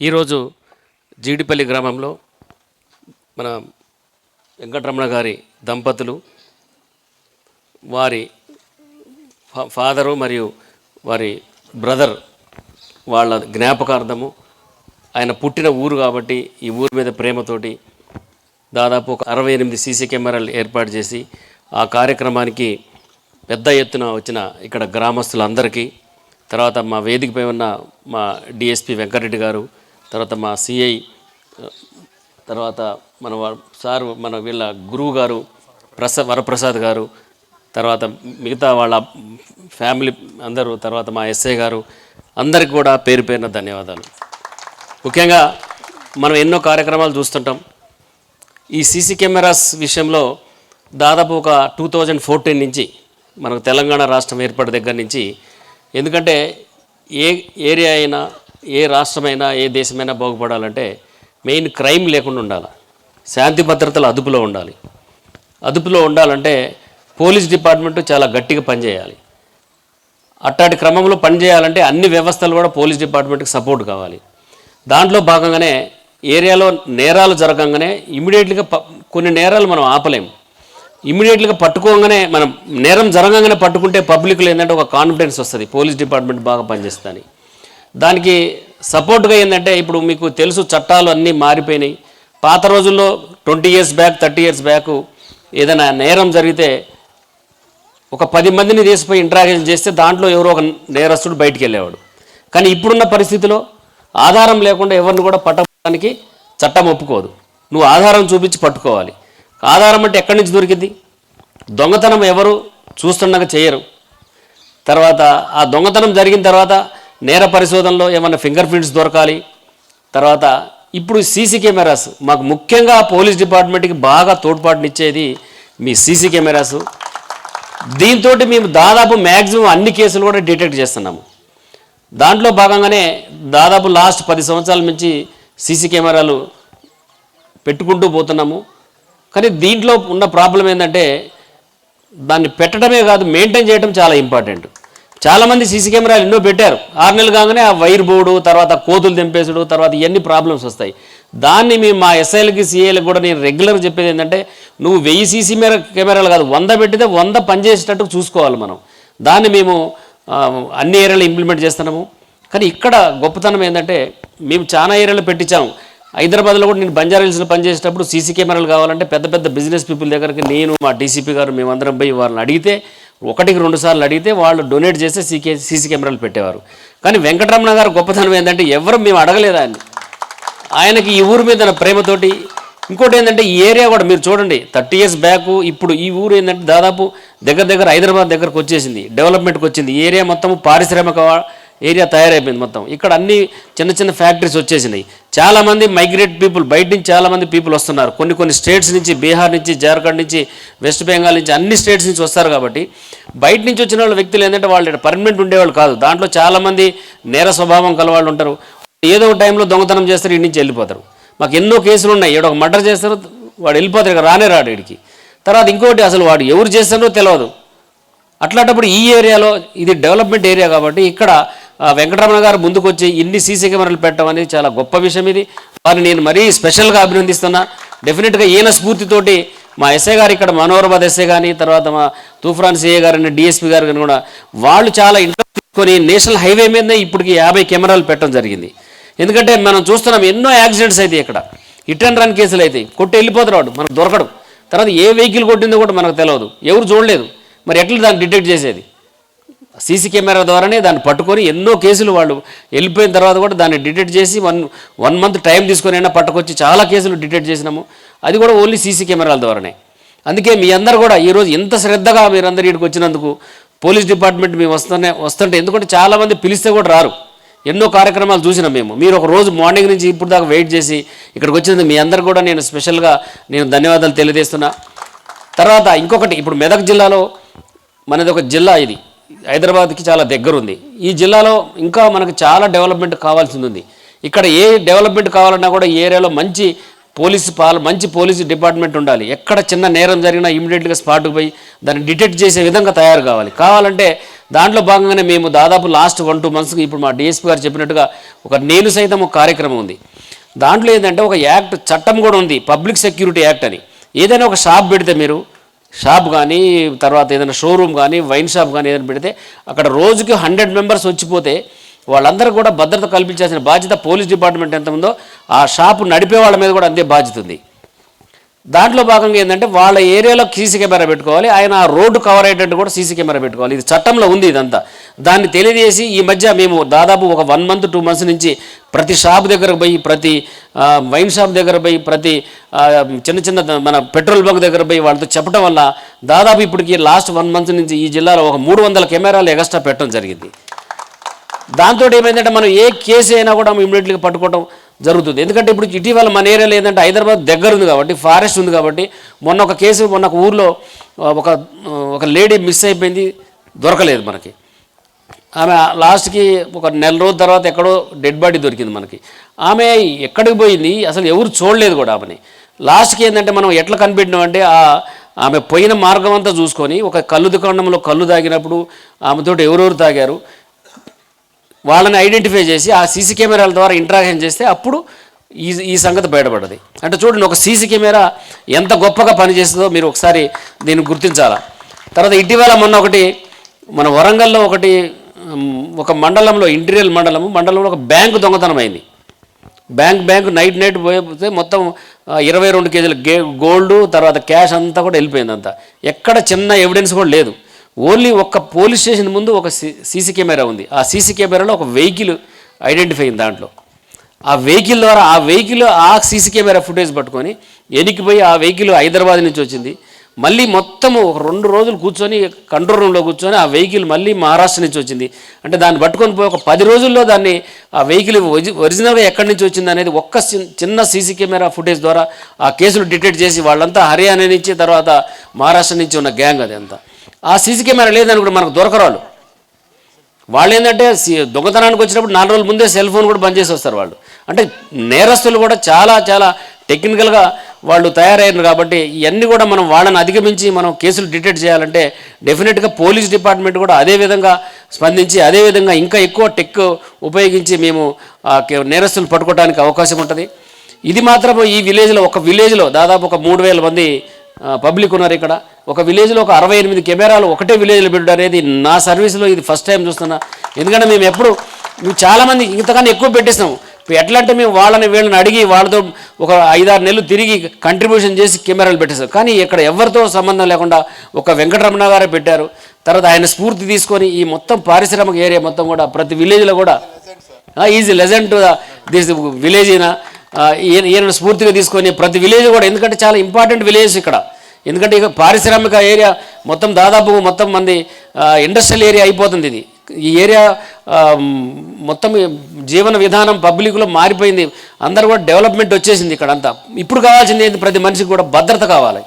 ఈరోజు జీడిపల్లి గ్రామంలో మన వెంకటరమణ గారి దంపతులు వారి ఫా- ఫాదరు మరియు వారి బ్రదర్ వాళ్ళ జ్ఞాపకార్థము ఆయన పుట్టిన ఊరు కాబట్టి ఈ ఊరి మీద ప్రేమతోటి దాదాపు ఒక అరవై ఎనిమిది సీసీ కెమెరాలు ఏర్పాటు చేసి ఆ కార్యక్రమానికి పెద్ద ఎత్తున వచ్చిన ఇక్కడ గ్రామస్తులందరికీ తర్వాత మా వేదికపై ఉన్న మా డిఎస్పి వెంకరెడ్డి గారు తర్వాత మా సిఐ తర్వాత మన సార్ మన వీళ్ళ గురువు గారు ప్రస వరప్రసాద్ గారు తర్వాత మిగతా వాళ్ళ ఫ్యామిలీ అందరూ తర్వాత మా ఎస్ఐ గారు అందరికి కూడా పేరు పేరున ధన్యవాదాలు. ముఖ్యంగా మనం ఎన్నో కార్యక్రమాలు చూస్తుంటాం. ఈ సీసీ కెమెరాస్ విషయంలో దాదాపు ఒక టూ థౌజండ్ ఫోర్టీన్ నుంచి మనకు తెలంగాణ రాష్ట్రం ఏర్పడే దగ్గర నుంచి ఎందుకంటే ఏ ఏరియా అయినా ఏ రాష్ట్రమైనా ఏ దేశమైనా బాగుపడాలంటే మెయిన్ క్రైమ్ లేకుండా ఉండాలి. శాంతి భద్రతలు అదుపులో ఉండాలి. అదుపులో ఉండాలంటే పోలీస్ డిపార్ట్మెంట్ చాలా గట్టిగా పనిచేయాలి. అట్టాటి క్రమంలో పనిచేయాలంటే అన్ని వ్యవస్థలు కూడా పోలీస్ డిపార్ట్మెంట్కి సపోర్ట్ కావాలి. దాంట్లో భాగంగానే ఏరియాలో నేరాలు జరగంగానే ఇమీడియట్లీగా ప కొన్ని నేరాలు మనం ఆపలేం. ఇమీడియట్లీగా పట్టుకోగానే మనం నేరం జరగంగానే పట్టుకుంటే పబ్లిక్లో ఏంటంటే ఒక కాన్ఫిడెన్స్ వస్తుంది. పోలీస్ డిపార్ట్మెంట్ బాగా పనిచేస్తుందని. దానికి సపోర్ట్గా ఏంటంటే ఇప్పుడు మీకు తెలుసు చట్టాలు అన్నీ మారిపోయినాయి. పాత రోజుల్లో twenty years back thirty years back ఏదైనా నేరం జరిగితే ఒక పది మందిని తీసిపోయి ఇంట్రాక్షన్ చేస్తే దాంట్లో ఎవరో ఒక నేరస్తుడు బయటికి వెళ్ళేవాడు. కానీ ఇప్పుడున్న పరిస్థితిలో ఆధారం లేకుండా ఎవరిని కూడా పట్టడానికి చట్టం ఒప్పుకోదు. నువ్వు ఆధారం చూపించి పట్టుకోవాలి. ఆధారం అంటే ఎక్కడి నుంచి దొరికింది? దొంగతనం ఎవరు చూస్తుండగా చేయరు. తర్వాత ఆ దొంగతనం జరిగిన తర్వాత నేర పరిశోధనలో ఏమన్నా ఫింగర్ ప్రింట్స్ దొరకాలి? తర్వాత ఇప్పుడు సీసీ కెమెరాస్ మాకు ముఖ్యంగా పోలీస్ డిపార్ట్మెంట్కి బాగా తోడ్పాటునిచ్చేది మీ సీసీ కెమెరాస్. దీంతో మేము దాదాపు మ్యాక్సిమం అన్ని కేసులు కూడా డిటెక్ట్ చేస్తున్నాము. దాంట్లో భాగంగానే దాదాపు లాస్ట్ పది సంవత్సరాల నుంచి సీసీ కెమెరాలు పెట్టుకుంటూ పోతున్నాము. కానీ దీంట్లో ఉన్న ప్రాబ్లం ఏంటంటే దాన్ని పెట్టడమే కాదు మెయింటైన్ చేయడం చాలా ఇంపార్టెంట్. చాలామంది సీసీ కెమెరాలు ఎన్నో పెట్టారు. ఆరు నెలలు కాగానే ఆ వైర్ బోర్డు తర్వాత కోతులు తెంపేసుడు తర్వాత ఇవన్నీ ప్రాబ్లమ్స్ వస్తాయి. దాన్ని మేము మా ఎస్ఐలకి సిఐలకి కూడా నేను రెగ్యులర్ చెప్పేది ఏంటంటే నువ్వు వెయ్యి సీసీ మేర కెమెరాలు కాదు వంద పెట్టితే వంద పనిచేసేటట్టు చూసుకోవాలి మనం. దాన్ని మేము అన్ని ఏరియాలో ఇంప్లిమెంట్ చేస్తున్నాము. కానీ ఇక్కడ గొప్పతనం ఏంటంటే మేము చాలా ఏరియాలో పెట్టించాము హైదరాబాద్లో కూడా నేను బంజారా హిల్స్లో పనిచేసేటప్పుడు సీసీ కెమెరాలు కావాలంటే పెద్ద పెద్ద బిజినెస్ పీపుల్ దగ్గరికి నేను మా డీసీపీ గారు మేమందరం పోయి వాళ్ళని అడిగితే ఒకటికి రెండు సార్లు అడిగితే వాళ్ళు డొనేట్ చేస్తే సీకే సీసీ కెమెరాలు పెట్టేవారు. కానీ వెంకటరమణ గారు గొప్పతనం ఏంటంటే ఎవరు మేము అడగలేదు అని ఆయనకి ఈ ఊరి మీద ప్రేమతోటి. ఇంకోటి ఏంటంటే ఈ ఏరియా కూడా మీరు చూడండి థర్టీ ఇయర్స్ బ్యాక్ ఇప్పుడు ఈ ఊరు ఏంటంటే దాదాపు దగ్గర దగ్గర హైదరాబాద్ దగ్గరకు వచ్చేసింది డెవలప్మెంట్కి వచ్చింది. ఈ ఏరియా మొత్తం పారిశ్రామిక ఏరియా తయారైపోయింది మొత్తం. ఇక్కడ అన్ని చిన్న చిన్న ఫ్యాక్టరీస్ వచ్చేసినాయి. చాలామంది మైగ్రేట్ పీపుల్ బయట నుంచి చాలామంది పీపుల్ వస్తున్నారు. కొన్ని కొన్ని స్టేట్స్ నుంచి బీహార్ నుంచి జార్ఖండ్ నుంచి వెస్ట్ బెంగాల్ నుంచి అన్ని స్టేట్స్ నుంచి వస్తారు కాబట్టి బయట నుంచి వచ్చిన వాళ్ళ వ్యక్తులు ఏంటంటే వాళ్ళు పర్మనెంట్ ఉండేవాళ్ళు కాదు. దాంట్లో చాలామంది నేర స్వభావం కలవాళ్ళు ఉంటారు. ఏదో ఒక టైంలో దొంగతనం చేస్తారు ఇంటి నుంచి వెళ్ళిపోతారు. మాకు ఎన్నో కేసులు ఉన్నాయి. ఈడ ఒక మర్డర్ చేస్తారు వాడు వెళ్ళిపోతారు ఇక రానే రాడు ఇడికి తర్వాత ఇంకోటి అసలు వాడు ఎవరు చేస్తారో తెలియదు అట్లాంటప్పుడు ఈ ఏరియాలో ఇది డెవలప్మెంట్ ఏరియా కాబట్టి ఇక్కడ వెంకటరమణ గారు ముందుకు వచ్చి ఇన్ని సీసీ కెమెరాలు పెట్టడం అనేది చాలా గొప్ప విషయం ఇది. వారిని నేను మరీ స్పెషల్గా అభినందిస్తున్నా. డెఫినెట్గా ఈయన స్ఫూర్తితోటి మా ఎస్ఐ గారు ఇక్కడ మనోహరాబాద్ ఎస్ఐ కానీ తర్వాత మా తూఫ్రాన్ సిఏ గారిని డిఎస్పీ గారు కానీ కూడా వాళ్ళు చాలా ఇంట్రెస్ట్ తీసుకొని నేషనల్ హైవే మీదనే ఇప్పటికి యాభై కెమెరాలు పెట్టడం జరిగింది. ఎందుకంటే మనం చూస్తున్నాం ఎన్నో యాక్సిడెంట్స్ అయితే ఇక్కడ. హిట్ అండ్ రన్ కేసులు అయితే కొట్టి వెళ్ళిపోతారు వాడు మనకు దొరకడు. తర్వాత ఏ వెహికల్ కొట్టిందో కూడా మనకు తెలియదు ఎవరు చూడలేదు. మరి ఎట్లా దాన్ని డిటెక్ట్ చేసేది? సీసీ కెమెరా ద్వారానే దాన్ని పట్టుకొని ఎన్నో కేసులు వాళ్ళు వెళ్ళిపోయిన తర్వాత కూడా దాన్ని డిటెక్ట్ చేసి వన్ వన్ మంత్ టైం తీసుకొని అయినా పట్టుకొచ్చి చాలా కేసులు డిటెక్ట్ చేసినాము. అది కూడా ఓన్లీ సీసీ కెమెరాల ద్వారానే. అందుకే మీ అందరు కూడా ఈరోజు ఇంత శ్రద్ధగా మీరందరూ ఇక్కడికి వచ్చినందుకు పోలీస్ డిపార్ట్మెంట్ మేము వస్తూనే వస్తుంటే ఎందుకంటే చాలామంది పిలిస్తే కూడా రారు. ఎన్నో కార్యక్రమాలు చూసినాం మేము. మీరు ఒక రోజు మార్నింగ్ నుంచి ఇప్పుడు దాకా వెయిట్ చేసి ఇక్కడికి వచ్చినందుకు మీ అందరు కూడా నేను స్పెషల్గా నేను ధన్యవాదాలు తెలియజేస్తున్నా. తర్వాత ఇంకొకటి ఇప్పుడు మెదక్ జిల్లాలో మనది ఒక జిల్లా ఇది. హైదరాబాద్కి చాలా దగ్గరుంది. ఈ జిల్లాలో ఇంకా మనకు చాలా డెవలప్మెంట్ కావాల్సింది ఉంది ఇక్కడ ఏ డెవలప్మెంట్ కావాలన్నా కూడా ఈ ఏరియాలో మంచి పోలీసు పాల మంచి పోలీసు డిపార్ట్మెంట్ ఉండాలి. ఎక్కడ చిన్న నేరం జరిగినా ఇమీడియట్గా స్పాట్కి పోయి దాన్ని డిటెక్ట్ చేసే విధంగా తయారు కావాలి. కావాలంటే దాంట్లో భాగంగానే మేము దాదాపు లాస్ట్ వన్ టూ మంత్స్కి ఇప్పుడు మా డిఎస్పీ గారు చెప్పినట్టుగా ఒక నేను సైతం ఒక కార్యక్రమం ఉంది. దాంట్లో ఏంటంటే ఒక యాక్ట్ చట్టం కూడా ఉంది. పబ్లిక్ సెక్యూరిటీ యాక్ట్ అని. ఏదైనా ఒక షాప్ పెడితే మీరు షాప్ కానీ తర్వాత ఏదైనా షోరూమ్ కానీ వైన్ షాప్ కానీ ఏదైనా పెడితే అక్కడ రోజుకి హండ్రెడ్ మెంబర్స్ వచ్చిపోతే వాళ్ళందరూ కూడా భద్రత కల్పించాల్సిన బాధ్యత పోలీస్ డిపార్ట్మెంట్ ఎంత ఉందో ఆ షాపు నడిపే వాళ్ళ మీద కూడా అంతే బాధ్యత ఉంది. దాంట్లో భాగంగా ఏంటంటే వాళ్ళ ఏరియాలో సీసీ కెమెరా పెట్టుకోవాలి ఆయన ఆ రోడ్డు కవర్ అయ్యేటట్టు కూడా సీసీ కెమెరా పెట్టుకోవాలి. ఇది చట్టంలో ఉంది ఇదంతా. దాన్ని తెలియజేసి ఈ మధ్య మేము దాదాపు ఒక వన్ మంత్ టూ మంత్స్ నుంచి ప్రతి షాప్ దగ్గరకు పోయి ప్రతి వైన్ షాప్ దగ్గర పోయి ప్రతి చిన్న చిన్న మన పెట్రోల్ బంక్ దగ్గర పోయి వాళ్ళతో చెప్పడం వల్ల దాదాపు ఇప్పటికి లాస్ట్ వన్ మంత్ నుంచి ఈ జిల్లాలో ఒక మూడు వందల కెమెరాలు ఎగస్ట్రా పెట్టడం జరిగింది. దాంతో ఏమైందంటే మనం ఏ కేసు అయినా కూడా ఇమ్మీడియట్గా పట్టుకోవడం జరుగుతుంది. ఎందుకంటే ఇప్పుడు ఇటీవల మన ఏరియాలో ఏంటంటే హైదరాబాద్ దగ్గర ఉంది కాబట్టి ఫారెస్ట్ ఉంది కాబట్టి మొన్న ఒక కేసు మొన్న ఒక ఊర్లో ఒక ఒక లేడీ మిస్ అయిపోయింది దొరకలేదు మనకి. ఆమె లాస్ట్కి ఒక నెల రోజుల తర్వాత ఎక్కడో డెడ్ బాడీ దొరికింది మనకి. ఆమె ఎక్కడికి పోయింది? అసలు ఎవరు చూడలేదు కూడా ఆమెని. లాస్ట్కి ఏంటంటే మనం ఎట్లా కనిపెట్టినామంటే ఆ ఆమె పోయిన మార్గం అంతా చూసుకొని ఒక కళ్ళు దుకాణంలో కళ్ళు తాగినప్పుడు ఆమెతో ఎవరెవరు తాగారు? వాళ్ళని ఐడెంటిఫై చేసి ఆ సీసీ కెమెరాల ద్వారా ఇంట్రాక్షన్ చేస్తే అప్పుడు ఈ ఈ సంగతి బయటపడ్డది. అంటే చూడండి ఒక సీసీ కెమెరా ఎంత గొప్పగా పనిచేస్తుందో మీరు ఒకసారి దీన్ని గుర్తించాలా. తర్వాత ఇటీవల మొన్న ఒకటి మన వరంగల్లో ఒకటి ఒక మండలంలో ఇంటీరియల్ మండలము మండలంలో ఒక బ్యాంకు దొంగతనం అయింది. బ్యాంక్ బ్యాంక్ నైట్ నైట్ పోయితే మొత్తం ఇరవై రెండు కేజీల గే గోల్డ్ తర్వాత క్యాష్ అంతా కూడా వెళ్ళిపోయింది అంతా ఎక్కడ చిన్న ఎవిడెన్స్ కూడా లేదు. ఓన్లీ ఒక్క పోలీస్ స్టేషన్ ముందు ఒక సీసీ కెమెరా ఉంది. ఆ సీసీ కెమెరాలో ఒక వెహికల్ ఐడెంటిఫై అయింది దాంట్లో. ఆ వెహికల్ ద్వారా ఆ వెహికల్ ఆ సీసీ కెమెరా ఫుటేజ్ పట్టుకొని ఎనికిపోయి ఆ వెహికల్ హైదరాబాద్ నుంచి వచ్చింది. మళ్ళీ మొత్తం ఒక రెండు రోజులు కూర్చొని కంట్రోల్ రూమ్లో కూర్చొని ఆ వెహికల్ మళ్ళీ మహారాష్ట్ర నుంచి వచ్చింది. అంటే దాన్ని పట్టుకొని పోయి ఒక పది రోజుల్లో దాన్ని ఆ వెహికల్ ఒరిజినల్గా ఎక్కడి నుంచి వచ్చింది అనేది ఒక్క చిన్న సీసీ కెమెరా ఫుటేజ్ ద్వారా ఆ కేసులు డిటెక్ట్ చేసి వాళ్ళంతా హర్యానా నుంచి తర్వాత మహారాష్ట్ర నుంచి ఉన్న గ్యాంగ్ అది అంతా. ఆ సీసీ కెమెరా లేదని కూడా మనకు దొరకరాలు వాళ్ళు ఏంటంటే దొంగతనానికి వచ్చినప్పుడు నాలుగు రోజుల ముందే సెల్ ఫోన్ కూడా బంద్ చేసి వస్తారు వాళ్ళు. అంటే నేరస్తులు కూడా చాలా చాలా టెక్నికల్గా వాళ్ళు తయారయ్యారు కాబట్టి ఇవన్నీ కూడా మనం వాళ్ళని అధిగమించి మనం కేసులు డిటెక్ట్ చేయాలంటే డెఫినెట్గా పోలీస్ డిపార్ట్మెంట్ కూడా అదే విధంగా స్పందించి అదే విధంగా ఇంకా ఎక్కువ టెక్ ఉపయోగించి మేము ఆ కే- పట్టుకోవడానికి అవకాశం ఉంటుంది. ఇది మాత్రం ఈ విలేజ్లో ఒక విలేజ్లో దాదాపు ఒక మూడు వేల మంది పబ్లిక్ ఉన్నారు ఇక్కడ. ఒక విలేజ్లో ఒక అరవై ఎనిమిది కెమెరాలు ఒకటే విలేజ్లో పెట్టడం అనేది నా సర్వీస్లో ఇది ఫస్ట్ టైం చూస్తున్నా. ఎందుకంటే మేము ఎప్పుడు మేము చాలామంది ఇంతకన్నా ఎక్కువ పెట్టేస్తాం. ఎట్లా అంటే మేము వాళ్ళని వీళ్ళని అడిగి వాళ్ళతో ఒక ఐదారు నెలలు తిరిగి కంట్రిబ్యూషన్ చేసి కెమెరాలు పెట్టేశారు. కానీ ఇక్కడ ఎవరితో సంబంధం లేకుండా ఒక వెంకటరమణ గారే పెట్టారు. తర్వాత ఆయన స్ఫూర్తి తీసుకొని ఈ మొత్తం పారిశ్రామిక ఏరియా మొత్తం కూడా ప్రతి విలేజ్లో కూడా ఈజీ లెజెంట్ దిస్ విలేజ్ అయినా ఈయన. ఈయన స్ఫూర్తిగా తీసుకొని ప్రతి విలేజ్ కూడా ఎందుకంటే చాలా ఇంపార్టెంట్ విలేజ్ ఇక్కడ. ఎందుకంటే ఇక పారిశ్రామిక ఏరియా మొత్తం దాదాపు మొత్తం మంది ఇండస్ట్రియల్ ఏరియా అయిపోతుంది ఇది. ఈ ఏరియా మొత్తం జీవన విధానం పబ్లిక్లో మారిపోయింది. అందరూ కూడా డెవలప్మెంట్ వచ్చేసింది ఇక్కడ అంతా ఇప్పుడు కావాల్సింది ఏంటి? ప్రతి మనిషికి కూడా భద్రత కావాలి.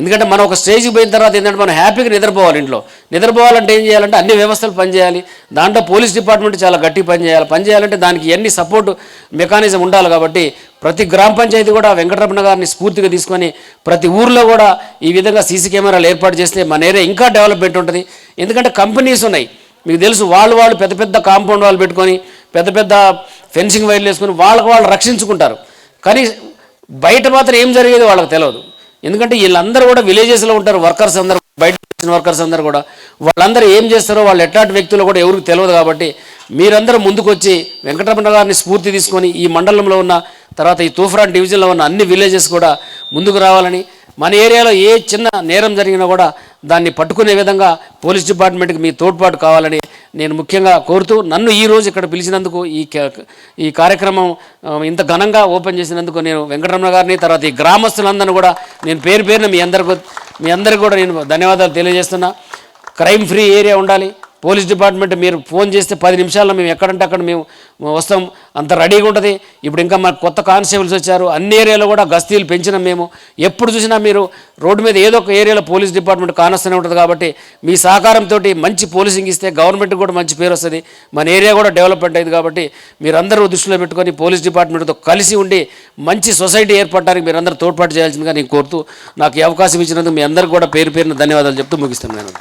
ఎందుకంటే మనం ఒక స్టేజ్కి పోయిన తర్వాత ఏంటంటే మనం హ్యాపీగా నిద్రపోవాలి ఇంట్లో. నిద్రపోవాలంటే ఏం చేయాలంటే అన్ని వ్యవస్థలు పనిచేయాలి. దాంట్లో పోలీస్ డిపార్ట్మెంట్ చాలా గట్టిగా పనిచేయాలి. పనిచేయాలంటే దానికి ఎన్ని సపోర్ట్ మెకానిజం ఉండాలి కాబట్టి ప్రతి గ్రామ పంచాయతీ కూడా వెంకటరమణ గారిని స్ఫూర్తిగా తీసుకొని ప్రతి ఊర్లో కూడా ఈ విధంగా సీసీ కెమెరాలు ఏర్పాటు చేస్తే మన ఏరియా ఇంకా డెవలప్మెంట్ ఉంటుంది. ఎందుకంటే కంపెనీస్ ఉన్నాయి. మీకు తెలుసు వాళ్ళు వాళ్ళు పెద్ద పెద్ద కాంపౌండ్ వాళ్ళు పెట్టుకొని పెద్ద పెద్ద ఫెన్సింగ్ వైర్లు వేసుకొని వాళ్ళకు వాళ్ళు రక్షించుకుంటారు. కానీ బయట మాత్రం ఏం జరిగేది వాళ్ళకి తెలియదు ఎందుకంటే వీళ్ళందరూ కూడా విలేజెస్లో ఉంటారు వర్కర్స్ అందరూ బయట వచ్చిన వర్కర్స్ అందరూ కూడా. వాళ్ళందరూ ఏం చేస్తారో వాళ్ళు ఎట్లాంటి వ్యక్తులు కూడా ఎవరికి తెలియదు కాబట్టి మీరందరూ ముందుకొచ్చి వెంకటరమణ గారిని స్ఫూర్తి తీసుకొని ఈ మండలంలో ఉన్న తర్వాత ఈ తూఫ్రాన్ డివిజన్లో ఉన్న అన్ని విలేజెస్ కూడా ముందుకు రావాలని మన ఏరియాలో ఏ చిన్న నేరం జరిగినా కూడా దాన్ని పట్టుకునే విధంగా పోలీస్ డిపార్ట్మెంట్కి మీ తోడ్పాటు కావాలని నేను ముఖ్యంగా కోరుతూ నన్ను ఈ రోజు ఇక్కడ పిలిచినందుకు ఈ ఈ కార్యక్రమం ఇంత ఘనంగా ఓపెన్ చేసినందుకు నేను వెంకటరమణ గారిని తర్వాత ఈ గ్రామస్తులందరినీ కూడా నేను పేరు పేరున మీ అందరికీ మీ అందరికీ కూడా నేను ధన్యవాదాలు తెలియజేస్తున్నా. క్రైమ్ ఫ్రీ ఏరియా ఉండాలి. పోలీస్ డిపార్ట్మెంట్ మీరు ఫోన్ చేస్తే పది నిమిషాల్లో మేము ఎక్కడంటే అక్కడ మేము వస్తాం. అంత రెడీగా ఉంటుంది. ఇప్పుడు ఇంకా మాకు కొత్త కానిస్టేబుల్స్ వచ్చారు. అన్ని ఏరియాలో కూడా గస్తీలు పెంచినాం మేము. ఎప్పుడు చూసినా మీరు రోడ్డు మీద ఏదో ఒక ఏరియాలో పోలీస్ డిపార్ట్మెంట్ కానొస్తూనే ఉంటుంది కాబట్టి మీ సహకారంతో మంచి పోలీసింగ్ ఇస్తే గవర్నమెంట్ కూడా మంచి పేరు వస్తుంది. మన ఏరియా కూడా డెవలప్మెంట్ అయింది కాబట్టి మీరందరూ దృష్టిలో పెట్టుకొని పోలీస్ డిపార్ట్మెంట్తో కలిసి ఉండి మంచి సొసైటీ ఏర్పడడానికి మీరందరూ తోడ్పాటు చేయాల్సిందిగా నేను కోరుతూ నాకు ఈ అవకాశం ఇచ్చినందుకు మీ అందరికీ కూడా పేరు పేరున ధన్యవాదాలు చెప్తూ ముగిస్తున్నాను.